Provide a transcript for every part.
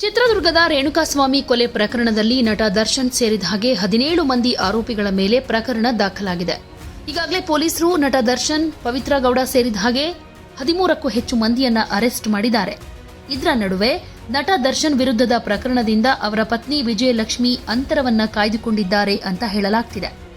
ಚಿತ್ರದುರ್ಗದ ರೇಣುಕಾಸ್ವಾಮಿ ಕೊಲೆ ಪ್ರಕರಣದಲ್ಲಿ ನಟ ದರ್ಶನ್ ಸೇರಿದ ಹಾಗೆ ಹದಿನೇಳು ಮಂದಿ ಆರೋಪಿಗಳ ಮೇಲೆ ಪ್ರಕರಣ ದಾಖಲಾಗಿದೆ. ಈಗಾಗಲೇ ಪೊಲೀಸರು ನಟ ದರ್ಶನ್, ಪವಿತ್ರ ಗೌಡ ಸೇರಿದ ಹಾಗೆ ಹದಿಮೂರಕ್ಕೂ ಹೆಚ್ಚು ಮಂದಿಯನ್ನ ಅರೆಸ್ಟ್ ಮಾಡಿದ್ದಾರೆ. ಇದರ ನಡುವೆ ನಟ ದರ್ಶನ್ ವಿರುದ್ಧದ ಪ್ರಕರಣದಿಂದ ಅವರ ಪತ್ನಿ ವಿಜಯಲಕ್ಷ್ಮಿ ಅಂತರವನ್ನ ಕಾಯ್ದುಕೊಂಡಿದ್ದಾರೆ ಅಂತ ಹೇಳಲಾಗ್ತಿದೆ.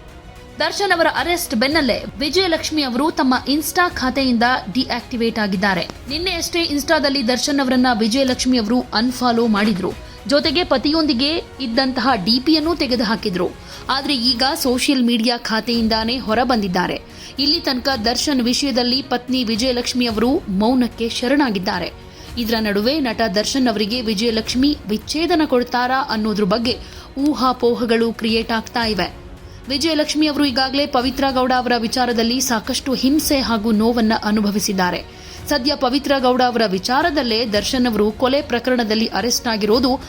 ದರ್ಶನ್ ಅವರ ಅರೆಸ್ಟ್ ಬೆನ್ನಲ್ಲೇ ವಿಜಯಲಕ್ಷ್ಮಿ ಅವರು ತಮ್ಮ ಇನ್ಸ್ಟಾ ಖಾತೆಯಿಂದ ಡಿಆಕ್ಟಿವೇಟ್ ಆಗಿದ್ದಾರೆ. ನಿನ್ನೆಯಷ್ಟೇ ಇನ್ಸ್ಟಾದಲ್ಲಿ ದರ್ಶನ್ ಅವರನ್ನ ವಿಜಯಲಕ್ಷ್ಮಿ ಅವರು ಅನ್ಫಾಲೋ ಮಾಡಿದ್ರು. ಜೊತೆಗೆ ಪತಿಯೊಂದಿಗೆ ಇದ್ದಂತಹ ಡಿಪಿಯನ್ನು ತೆಗೆದುಹಾಕಿದ್ರು. ಆದರೆ ಈಗ ಸೋಷಿಯಲ್ ಮೀಡಿಯಾ ಖಾತೆಯಿಂದಾನೇ ಹೊರಬಂದಿದ್ದಾರೆ. ಇಲ್ಲಿ ತನಕ ದರ್ಶನ್ ವಿಷಯದಲ್ಲಿ ಪತ್ನಿ ವಿಜಯಲಕ್ಷ್ಮಿ ಅವರು ಮೌನಕ್ಕೆ ಶರಣಾಗಿದ್ದಾರೆ. ಇದರ ನಡುವೆ ನಟ ದರ್ಶನ್ ಅವರಿಗೆ ವಿಜಯಲಕ್ಷ್ಮಿ ವಿಚ್ಛೇದನ ಕೊಡ್ತಾರಾ ಅನ್ನೋದ್ರ ಬಗ್ಗೆ ಊಹಾಪೋಹಗಳು ಕ್ರಿಯೇಟ್ ಆಗ್ತಾ ಇವೆ. ವಿಜಯಲಕ್ಷ್ಮಿ ಅವರು ಈಗಾಗಲೇ ಪವಿತ್ರ ಗೌಡ ಅವರ ವಿಚಾರದಲ್ಲಿ ಸಾಕಷ್ಟು ಹಿಂಸೆ ಹಾಗೂ ನೋವನ್ನು ಅನುಭವಿಸಿದ್ದಾರೆ. ಸದ್ಯ ಪವಿತ್ರ ಗೌಡ ಅವರ ವಿಚಾರದಲ್ಲೇ ದರ್ಶನ್ ಅವರು ಕೊಲೆ ಪ್ರಕರಣದಲ್ಲಿ ಅರೆಸ್ಟ್ ಆಗಿರೋದು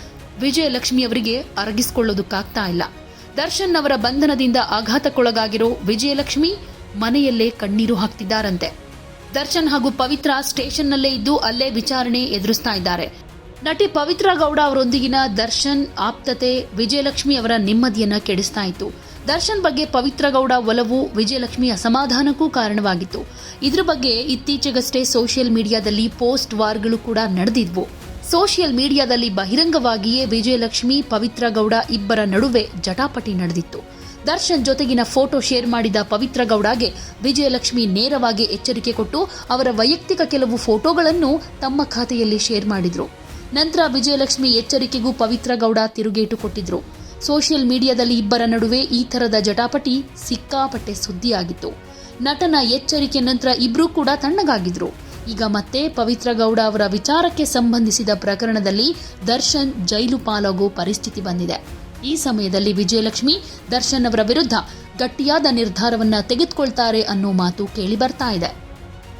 ವಿಜಯಲಕ್ಷ್ಮಿ ಅವರಿಗೆ ಅರಗಿಸಿಕೊಳ್ಳೋದಕ್ಕಾಗ್ತಾ ಇಲ್ಲ. ದರ್ಶನ್ ಅವರ ಬಂಧನದಿಂದ ಆಘಾತಕ್ಕೊಳಗಾಗಿರೋ ವಿಜಯಲಕ್ಷ್ಮಿ ಮನೆಯಲ್ಲೇ ಕಣ್ಣೀರು ಹಾಕ್ತಿದ್ದಾರಂತೆ. ದರ್ಶನ್ ಹಾಗೂ ಪವಿತ್ರ ಸ್ಟೇಷನ್ನಲ್ಲೇ ಇದ್ದು ಅಲ್ಲೇ ವಿಚಾರಣೆ ಎದುರಿಸ್ತಾ ಇದ್ದಾರೆ. ನಟಿ ಪವಿತ್ರ ಗೌಡ ಅವರೊಂದಿಗಿನ ದರ್ಶನ್ ಆಪ್ತತೆ ವಿಜಯಲಕ್ಷ್ಮಿ ಅವರ ನೆಮ್ಮದಿಯನ್ನು ಕೆಡಿಸ್ತಾ ಇತ್ತು. ದರ್ಶನ್ ಬಗ್ಗೆ ಪವಿತ್ರ ಗೌಡ ಒಲವು ವಿಜಯಲಕ್ಷ್ಮಿ ಅಸಮಾಧಾನಕ್ಕೂ ಕಾರಣವಾಗಿತ್ತು. ಇದ್ರ ಬಗ್ಗೆ ಇತ್ತೀಚೆಗಷ್ಟೇ ಸೋಷಿಯಲ್ ಮೀಡಿಯಾದಲ್ಲಿ ಪೋಸ್ಟ್ ವಾರ್ಗಳು ಕೂಡ ನಡೆದಿದ್ವು. ಸೋಷಿಯಲ್ ಮೀಡಿಯಾದಲ್ಲಿ ಬಹಿರಂಗವಾಗಿಯೇ ವಿಜಯಲಕ್ಷ್ಮಿ ಪವಿತ್ರ ಗೌಡ ಇಬ್ಬರ ನಡುವೆ ಜಟಾಪಟಿ ನಡೆದಿತ್ತು. ದರ್ಶನ್ ಜೊತೆಗಿನ ಫೋಟೋ ಶೇರ್ ಮಾಡಿದ ಪವಿತ್ರ ಗೌಡಗೆ ವಿಜಯಲಕ್ಷ್ಮಿ ನೇರವಾಗಿ ಎಚ್ಚರಿಕೆ ಕೊಟ್ಟು ಅವರ ವೈಯಕ್ತಿಕ ಕೆಲವು ಫೋಟೋಗಳನ್ನು ತಮ್ಮ ಖಾತೆಯಲ್ಲಿ ಶೇರ್ ಮಾಡಿದ್ರು. ನಂತರ ವಿಜಯಲಕ್ಷ್ಮಿ ಎಚ್ಚರಿಕೆಗೂ ಪವಿತ್ರ ಗೌಡ ತಿರುಗೇಟು ಕೊಟ್ಟಿದ್ರು. ಸೋಷಿಯಲ್ ಮೀಡಿಯಾದಲ್ಲಿ ಇಬ್ಬರ ನಡುವೆ ಈ ಥರದ ಜಟಾಪಟಿ ಸಿಕ್ಕಾಪಟ್ಟೆ ಸುದ್ದಿಯಾಗಿತ್ತು. ನಟನ ಎಚ್ಚರಿಕೆ ನಂತರ ಇಬ್ಬರೂ ಕೂಡ ತಣ್ಣಗಾಗಿದ್ರು. ಈಗ ಮತ್ತೆ ಪವಿತ್ರ ಗೌಡ ಅವರ ವಿಚಾರಕ್ಕೆ ಸಂಬಂಧಿಸಿದ ಪ್ರಕರಣದಲ್ಲಿ ದರ್ಶನ್ ಜೈಲು ಪಾಲಾಗೋ ಪರಿಸ್ಥಿತಿ ಬಂದಿದೆ. ಈ ಸಮಯದಲ್ಲಿ ವಿಜಯಲಕ್ಷ್ಮಿ ದರ್ಶನ್ ಅವರ ವಿರುದ್ಧ ಗಟ್ಟಿಯಾದ ನಿರ್ಧಾರವನ್ನು ತೆಗೆದುಕೊಳ್ತಾರೆ ಅನ್ನೋ ಮಾತು ಕೇಳಿ ಬರ್ತಾ ಇದೆ.